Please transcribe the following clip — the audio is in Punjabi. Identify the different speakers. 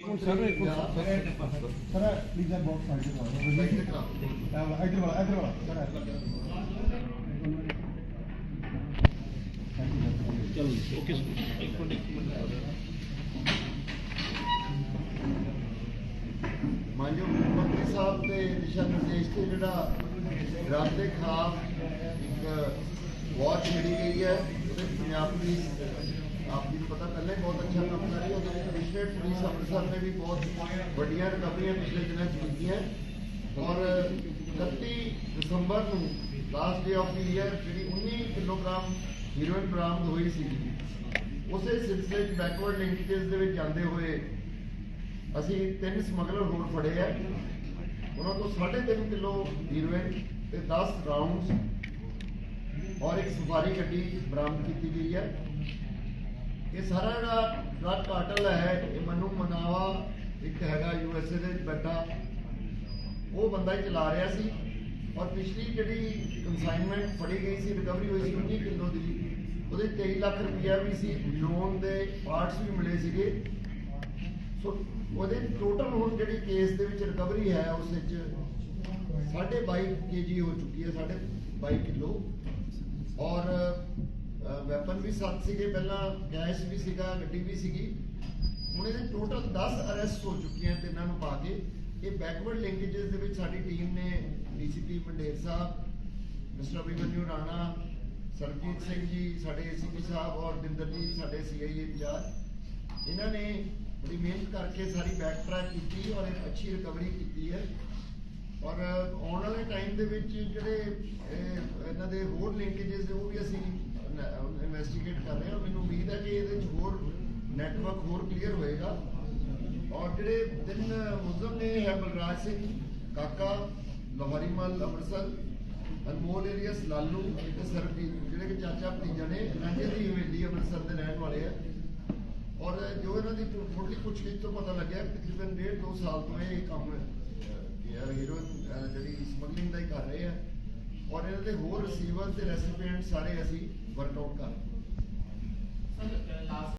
Speaker 1: ਸਰ
Speaker 2: ਪਲੀਜ਼ ਦਾ ਬਾਕਸ ਸਾਈਡ ਤੇ ਕਰਾ। ਦਿਓ ਇਧਰ ਵਾਲਾ ਇਧਰ ਵਾਲਾ ਸਰ
Speaker 1: ਚਲੋ ਓਕੇ ਇੱਕ ਮਿੰਟ ਇੱਕ ਮਿੰਟ।
Speaker 3: ਮਾਨਯੋਗ ਮੁੱਖ ਮੰਤਰੀ ਸਾਹਿਬ ਦੇ ਦਿਸ਼ਾ ਨਿਰਦੇਸ਼ ਤੇ ਜਿਹੜਾ ਡਰੱਗ ਦੇ ਖਿਲਾਫ ਇੱਕ ਵਾਚ ਮਿਲੀ ਗਈ ਹੈ ਉਹਦੇ ਪੰਜਾਬ ਪੁਲਿਸ ਆਪ ਜੀ ਨੂੰ ਪਤਾ ਪਹਿਲਾਂ ਬਹੁਤ ਅੱਛਾ ਕੰਮ ਕਰ ਰਹੀ ਹੈ ਉਹਦੇ ਪੁਲਿਸ ਅੰਮ੍ਰਿਤਸਰ ਨੇ ਵੀ ਬਹੁਤ ਵੱਡੀਆਂ ਰਿਕਵਰੀਆਂ ਪਿਛਲੇ ਦਿਨਾਂ 'ਚ ਕੀਤੀਆਂ ਔਰ 31 ਦਸੰਬਰ ਨੂੰ last day of the year ਜਿਹੜੀ 19 ਕਿਲੋਗ੍ਰਾਮ ਹੀਰੋਇਨ ਬਰਾਮਦ ਹੋਈ ਸੀ। ਉਸੇ ਸਿਲਸਿਲੇ 'ਚ ਬੈਕਵਰਡ ਲਿੰਕੇਜ ਦੇ ਵਿੱਚ ਜਾਂਦੇ ਹੋਏ ਅਸੀਂ ਤਿੰਨ ਸਮਗਲਰ ਹੋਰ ਫੜੇ ਆ। ਉਹਨਾਂ ਤੋਂ 3.5 ਕਿਲੋ ਹੀਰੋਇਨ ਤੇ 10 ਰਾਉਂਡਸ ਔਰ ਇੱਕ ਸਫਾਰੀ ਗੱਡੀ ਬਰਾਮਦ ਕੀਤੀ ਗਈ ਹੈ। ਇਹ ਸਾਰਾ ਜਿਹੜਾ ਡਰਗ ਕਾਰਟਲ ਹੈ, ਇਹ ਮਨੂ ਮਨਾਵਾ ਇੱਕ ਹੈਗਾ ਯੂਐਸਏ ਦੇ ਵਿੱਚ ਉਹ ਬੰਦਾ ਹੀ ਚਲਾ ਰਿਹਾ ਸੀ ਔਰ ਪਿਛਲੀ ਜਿਹੜੀ ਕਨਸਾਈਨਮੈਂਟ ਫੜੀ ਗਈ ਸੀ ਰਿਕਵਰੀ ਹੋਈ ਸੀ 19 ਕਿਲੋ ਦੀ। ਉਹਦੇ 23 ਲੱਖ ਰੁਪਇਆ ਵੀ ਸੀ ਲੋਨ ਦੇ ਪਾਰਟਸ ਵੀ ਮਿਲੇ ਸੀਗੇ। ਸੋ ਉਹਦੇ ਟੋਟਲ ਹੁਣ ਜਿਹੜੀ ਕੇਸ ਦੇ ਵਿੱਚ ਰਿਕਵਰੀ ਹੈ, ਉਸ ਵਿੱਚ 22.5 ਕੇਜੀ ਹੋ ਚੁੱਕੀ ਹੈ 22 ਕਿਲੋ। ਔਰ ਵੈਪਨ ਵੀ ਸੱਤ ਸੀਗੇ, ਪਹਿਲਾਂ ਕੈਸ਼ ਵੀ ਸੀਗਾ, ਗੱਡੀ ਵੀ ਸੀਗੀ। ਹੁਣ ਇਹਦੇ ਟੋਟਲ 10 ਅਰੈਸਟ ਹੋ ਚੁੱਕੀਆਂ ਤੇ ਇਹਨਾਂ ਨੂੰ ਪਾ ਕੇ। ਇਹ ਬੈਕਵਰਡ ਲਿੰਕੇजेस ਦੇ ਵਿੱਚ ਸਾਡੀ ਟੀਮ ਨੇ ਡੀਸੀਪੀ ਮੰਡੇਰ ਸਾਹਿਬ, ਮਿਸਟਰ ਅਭਿਮਨਿਊ ਰਾਣਾ ਸਰਜੀਤ ਸਿੰਘ ਜੀ, ਸਾਡੇ ਏਸੀਪੀ ਸਾਹਿਬ ਔਰ ਬਿੰਦਰਜੀਤ ਸਾਡੇ ਸੀਆਈਏ ਇੰਚਾਰਜ ਇਹਨਾਂ ਨੇ ਬੜੀ ਮਿਹਨਤ ਕਰਕੇ ਸਾਰੀ ਬੈਕ ਟਰੈਕ ਕੀਤੀ ਔਰ ਇੱਕ ਅੱਛੀ ਰਿਕਵਰੀ ਕੀਤੀ ਹੈ। ਔਰ ਆਉਣ ਵਾਲੇ ਟਾਈਮ ਦੇ ਵਿੱਚ ਜਿਹੜੇ ਇਹਨਾਂ ਦੇ ਹੋਰ ਲਿੰਕੇजेस ਉਹ ਵੀ ਅਸੀਂ ਇਨਵੈਸਟੀਗੇਟ ਕਰ ਰਹੇ ਹਾਂ ਮੈਨੂੰ ਉਮੀਦ ਹੈ ਕਿ ਇਹਦੇ ਵਿੱਚ ਹੋਰ ਨੈਟਵਰਕ ਹੋਰ ਕਲੀਅਰ ਹੋਏਗਾ। ਔਰ ਜਿਹੜੇ ਤਿੰਨ ਮੁਲਜ਼ਮ ਨੇ ਹੈ ਬਲਰਾਜ ਸਿੰਘ, ਕਾਕਾ, ਲੋਹਰੀ ਮਲ, ਅੰਮ੍ਰਿਤਸਰ, ਅਨਮੋਲ ਏਰੀਅਸ, ਲਾਲੂ ਤੇ ਸਰਬਜੀਤ ਜਿਹੜੇ ਕਿ ਚਾਚਾ ਭਤੀਜਾ ਨੇ ਰਾਂਝੇ ਦੀ ਹਵੇਲੀ ਅੰਮ੍ਰਿਤਸਰ ਦੇ ਰਹਿਣ ਵਾਲੇ ਆ। ਔਰ ਜੋ ਇਹਨਾਂ ਦੀ ਮੁੱਢਲੀ ਪੁੱਛਗਿੱਛ ਤੋਂ ਪਤਾ ਲੱਗਿਆ, ਤਕਰੀਬਨ ਡੇਢ ਦੋ ਸਾਲ ਤੋਂ ਇਹ ਕੰਮ ਔਰ ਇਹਨਾਂ ਦੇ ਹੋਰ ਰਿਸੀਵਰ ਤੇ ਰੈਸਿਪੀਐਂਟ ਸਾਰੇ ਅਸੀਂ ਵਰਕ ਆਊਟ ਕਰ